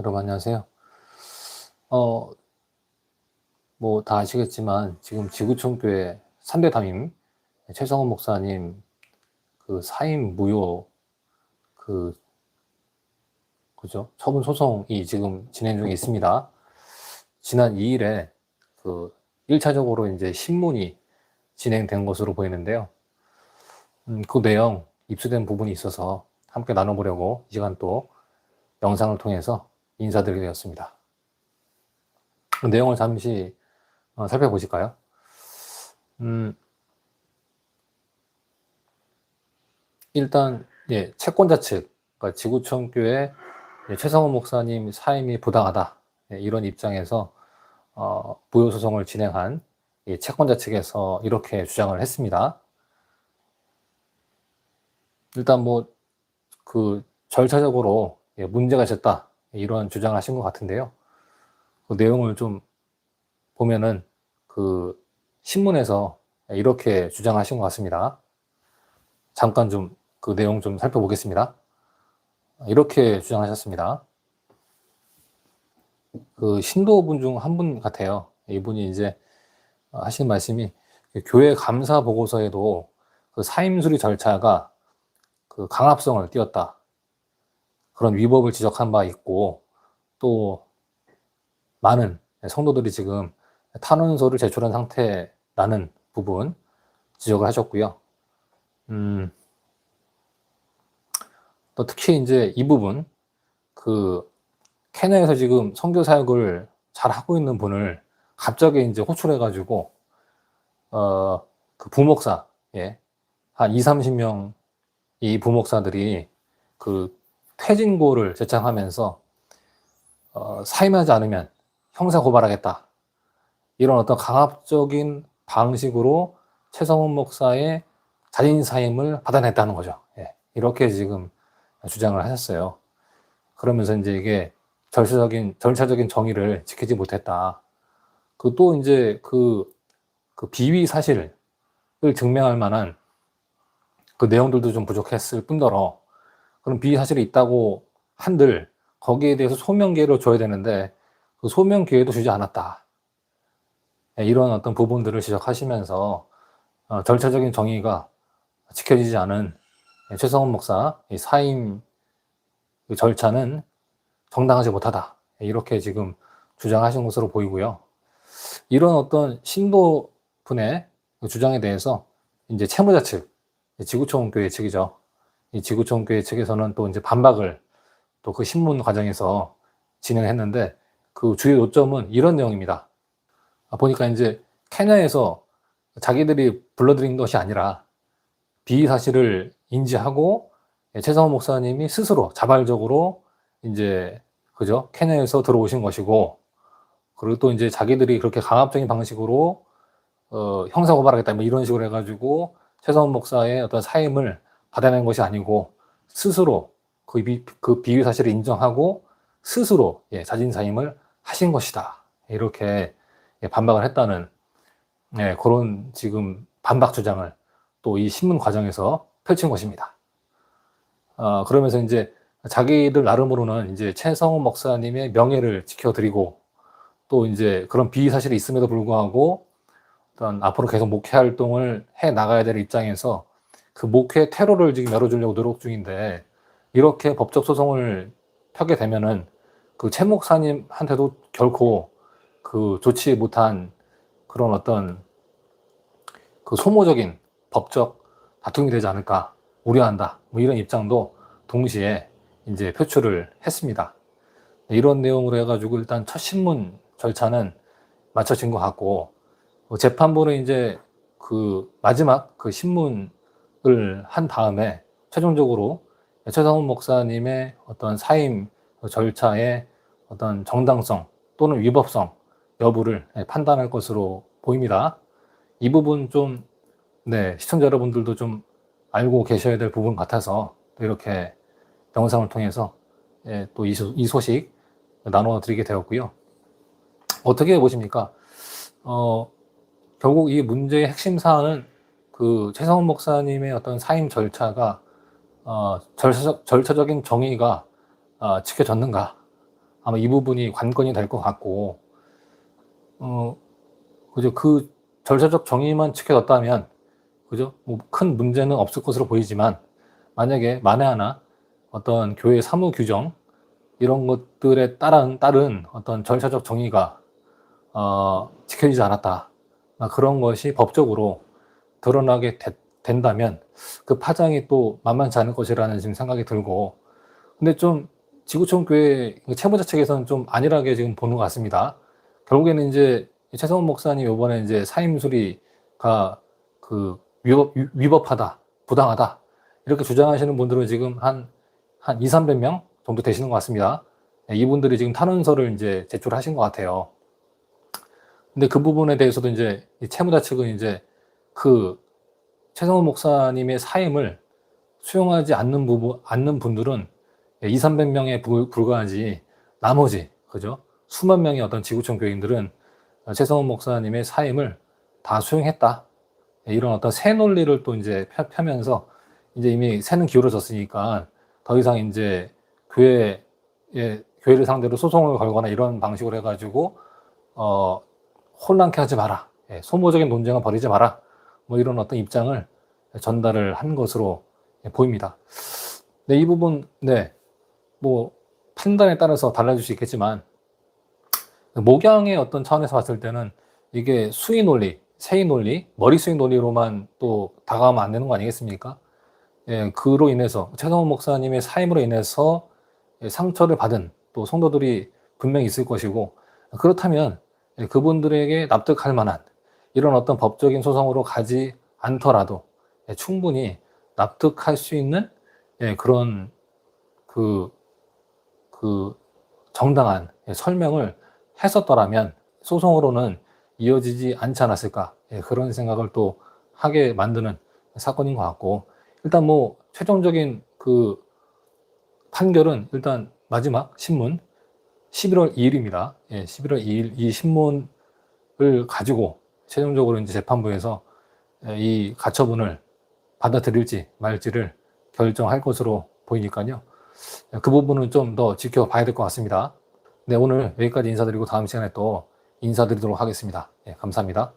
여러분 안녕하세요. 어, 뭐 다 아시겠지만 지금 지구촌 교회 3대 담임 최성원 목사님 그 사임 무효 그 그죠? 처분 소송이 지금 진행 중에 있습니다. 지난 2일에 그 1차적으로 이제 신문이 진행된 것으로 보이는데요. 음, 그 내용 입수된 부분이 있어서 함께 나눠보려고 이 시간 또 영상을 통해서 인사드리게 되었습니다. 그 내용을 잠시 어, 살펴보실까요? 음, 일단 예, 채권자 측, 그러니까 지구촌교회 예, 최성원 목사님 사임이 부당하다 예, 이런 입장에서 어, 부요 소송을 진행한 예, 채권자 측에서 이렇게 주장을 했습니다. 일단 뭐 그 절차적으로 예, 문제가 있었다 이런 주장을 하신 것 같은데요. 그 내용을 좀 보면은 그 신문에서 이렇게 주장하신 것 같습니다. 잠깐 좀 그 내용 좀 살펴보겠습니다. 이렇게 주장하셨습니다. 그 신도분 중 한 분 같아요. 이분이 이제 하신 말씀이 교회 감사 보고서에도 그 사임 수리 절차가 그 강압성을 띄었다. 그런 위법을 지적한 바 있고 또 많은 성도들이 지금 탄원서를 제출한 상태라는 부분 지적을 하셨고요. 음, 또 특히 이제 이 부분 그 케냐에서 지금 선교 사역을 잘 하고 있는 분을 갑자기 이제 호출해가지고 어 그 부목사 예한 2, 30명 이 부목사들이 그 퇴진고를 제창하면서 어, 사임하지 않으면 형사 고발하겠다 이런 어떤 강압적인 방식으로 최성훈 목사의 자진 사임을 받아냈다는 거죠. 예, 이렇게 지금 주장을 하셨어요. 그러면서 이제 이게 절차적인 절차적인 정의를 지키지 못했다. 그 또 이제 그, 그 비위 사실을 증명할 만한 그 내용들도 좀 부족했을 뿐더러 그런 비위 사실이 있다고 한들 거기에 대해서 소명 기회를 줘야 되는데 그 소명 기회도 주지 않았다. 예, 이런 어떤 부분들을 지적하시면서 어, 절차적인 정의가 지켜지지 않은 최성원 목사 사임 그 절차는 정당하지 못하다. 예, 이렇게 지금 주장하신 것으로 보이고요. 이런 어떤 신도 분의 그 주장에 대해서 이제 채무자 측, 지구촌 교회 측이죠. 이 지구촌 교회 측에서는 또 이제 반박을 또 그 신문 과정에서 진행했는데 그 주요 요점은 이런 내용입니다. 아, 보니까 이제 케냐에서 자기들이 불러들인 것이 아니라 비위 사실을 인지하고 최성원 목사님이 스스로 자발적으로 이제 그죠 케냐에서 들어오신 것이고 그리고 또 이제 자기들이 그렇게 강압적인 방식으로 어, 형사 고발하겠다 뭐 이런 식으로 해가지고 최성원 목사의 어떤 사임을 받아낸 것이 아니고 스스로 그, 비, 그 비위 사실을 인정하고 스스로 예, 자진 사임을 하신 것이다 이렇게 예, 반박을 했다는 예, 그런 지금 반박 주장을 또 이 신문 과정에서 펼친 것입니다. 어, 그러면서 이제 자기들 나름으로는 이제 최성훈 목사님의 명예를 지켜드리고 또 이제 그런 비위 사실이 있음에도 불구하고 어떤 앞으로 계속 목회 활동을 해 나가야 될 입장에서 그 목회 테러를 지금 열어주려고 노력 중인데 이렇게 법적 소송을 펴게 되면은 그 최 목사님한테도 결코 그 좋지 못한 그런 어떤 그 소모적인 법적 다툼이 되지 않을까 우려한다. 뭐 이런 입장도 동시에 이제 표출을 했습니다. 이런 내용으로 해가지고 일단 첫 신문 절차는 마쳐진 것 같고 뭐 재판부는 이제 그 마지막 그 신문을 한 다음에 최종적으로 최상훈 목사님의 어떤 사임 절차의 어떤 정당성 또는 위법성 여부를 판단할 것으로 보입니다. 이 부분 좀, 네, 시청자 여러분들도 좀 알고 계셔야 될 부분 같아서 또 이렇게 영상을 통해서 예, 또이 이 소식 나눠 드리게 되었고요. 어떻게 보십니까? 어, 결국 이 문제의 핵심 사안은 그 최성훈 목사님의 어떤 사임 절차가 어, 절차적, 절차적 인 정의가 어, 지켜졌는가 아마 이 부분이 관건이 될 것 같고, 어, 그죠. 그 절차적 정의만 지켜졌다면, 그죠. 뭐 큰 문제는 없을 것으로 보이지만, 만약에 만에 하나 어떤 교회 사무 규정, 이런 것들에 따른, 따른 어떤 절차적 정의가, 어, 지켜지지 않았다. 아, 그런 것이 법적으로 드러나게 되- 된다면, 그 파장이 또 만만치 않을 것이라는 지금 생각이 들고, 근데 좀 지구촌 교회 그 체보자 측에서는 좀 안일하게 지금 보는 것 같습니다. 결국에는 이제 최성원 목사님 이번에 이제 사임 수리가 그 위법, 위- 위법하다, 부당하다 이렇게 주장하시는 분들은 지금 한, 한 2, 300명 정도 되시는 것 같습니다. 네, 이분들이 지금 탄원서를 이제 제출하신 것 같아요. 근데 그 부분에 대해서도 이제 이 채무자 측은 이제 그 최성원 목사님의 사임을 수용하지 않는 부분, 않는 분들은 2, 300명에 불과하지 나머지 그죠? 수만 명의 어떤 지구촌 교인들은 최성원 목사님의 사임을 다 수용했다. 이런 어떤 새 논리를 또 이제 펴- 펴면서 이제 이미 새는 기울어졌으니까 더 이상 이제 교회 예, 교회를 상대로 소송을 걸거나 이런 방식으로 해가지고 어, 혼란케 하지 마라. 예, 소모적인 논쟁은 벌이지 마라. 뭐 이런 어떤 입장을 전달을 한 것으로 보입니다. 네, 이 부분, 네, 뭐, 판단에 따라서 달라질 수 있겠지만, 목양의 어떤 차원에서 봤을 때는 이게 수의 논리, 세의 논리, 머리 수의 논리로만 또 다가가면 안 되는 거 아니겠습니까? 예, 그로 인해서, 최성원 목사님의 사임으로 인해서 예, 상처를 받은 또 성도들이 분명히 있을 것이고, 그렇다면 예, 그분들에게 납득할 만한 이런 어떤 법적인 소송으로 가지 않더라도 예, 충분히 납득할 수 있는 예, 그런 그, 그 정당한 예, 설명을 했었더라면 소송으로는 이어지지 않지 않았을까 예, 그런 생각을 또 하게 만드는 사건인 것 같고 일단 뭐 최종적인 그 판결은 일단 마지막 신문 11월 2일입니다. 예, 11월 2일 이 신문을 가지고 최종적으로 이제 재판부에서 예, 이 가처분을 받아들일지 말지를 결정할 것으로 보이니까요. 그 부분은 좀 더 지켜봐야 될 것 같습니다. 네, 오늘 여기까지 인사드리고 다음 시간에 또 인사드리도록 하겠습니다. 예, 감사합니다.